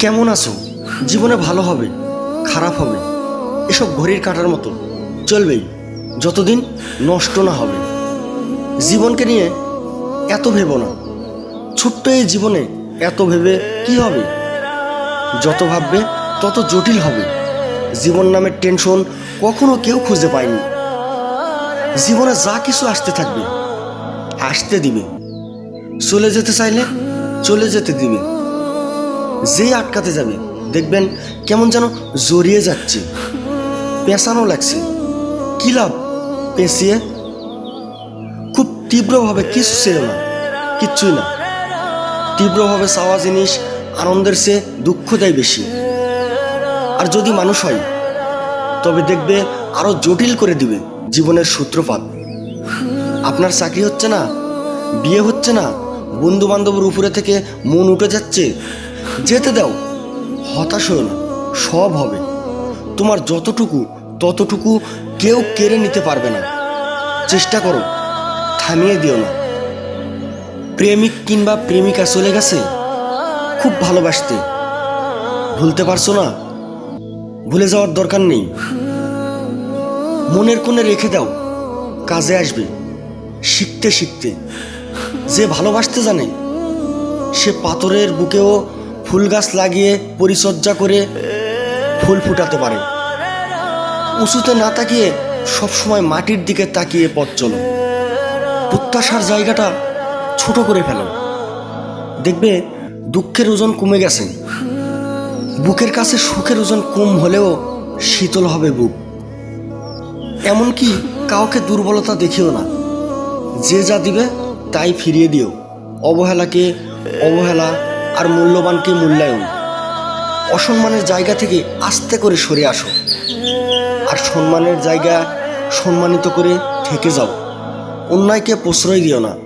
কেমন আছো? জীবনে ভালো হবে, খারাপ হবে, এসব ঘড়ির কাটার মতো। চলবেই, যতদিন নষ্ট না হবে। জীবনকে নিয়ে এত ভেবো না। ছোট্ট এই জীবনে এত ভেবে কি হবে? যত ভাববে, তত জটিল হবে। জীবন নামের টেনশন কখনো কেউ খুঁজে পায়নি। জীবনে যা কিছু আসতে থাকবে, আসতে দিবে। চলে যেতে চাইলে চলে যেতে দিবে। যেই আটকাতে যাবে, দেখবেন কেমন যেন জড়িয়ে যাচ্ছে। পেঁচানো লাগছে। কি লাভ? পেঁচিয়ে? খুব তীব্রভাবে কিছু ছিল না, কিচ্ছুই না। তীব্রভাবে চাওয়া জিনিস আনন্দের চেয়ে দুঃখ দেয় বেশি। আর যদি মানুষ হয়, তবে দেখবে আরও জটিল করে দিবে জীবনের সূত্রপাত। আপনার চাকরি হচ্ছে না, বিয়ে হচ্ছে না বন্ধু বান্ধবের উপরে থেকে মন উঠে যাচ্ছে। যেতে দাও। হতাশ হও না, সব হবে। তোমার যতটুকু, ততটুকু কেউ কেড়ে নিতে পারবে না। চেষ্টা করো, থামিয়ে দিও না। প্রেমিক কিংবা প্রেমিকা চলে গেছে, খুব ভালোবাসতে। ভুলতে পারছ না? ভুলে যাওয়ার দরকার নেই। মনের কোণে রেখে দাও, কাজে আসবে। শিখতে শিখতে। যে ভালোবাসতে জানে, সে পাথরের বুকেও ফুল গাছ লাগিয়ে পরিচর্যা করে ফুল ফুটাতে পারে। উঁচুতে না তাকিয়ে সবসময় মাটির দিকে তাকিয়ে পথ চলো। প্রত্যাশার জায়গাটা ছোট করে ফেলো। দেখবে দুঃখের ওজন কমে গেছে। বুকের কাছে সুখের ওজন কম হলেও শীতল হবে বুক। এমনকি কাউকে দুর্বলতা দেখিও না। যে যা দিবে তাই ফিরিয়ে দিও। অবহেলাকে অবহেলা আর মূল্যবানকে মূল্যায়ন? অসম্মানের জায়গা থেকে আস্তে করে সরে আসো। আর সম্মানের জায়গা সম্মানিত করে থেকে যাও। অন্যায়কে প্রশ্রয় দিও না।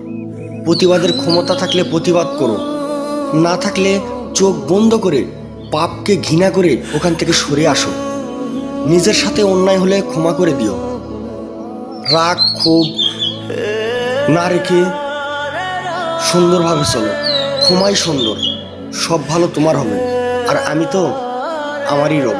প্রতিবাদের ক্ষমতা থাকলে প্রতিবাদ করো। না থাকলে চোখ বন্ধ করে পাপকে ঘৃণা করে ওখান থেকে সরে আসো। নিজের সাথে অন্যায় হলে ক্ষমা করে দিও। রাগ, ক্ষোভ না রেখে সুন্দরভাবে চলো। ক্ষমাই সুন্দর। সব ভালো তোমার হবে। আর আমি তো আমারই রব।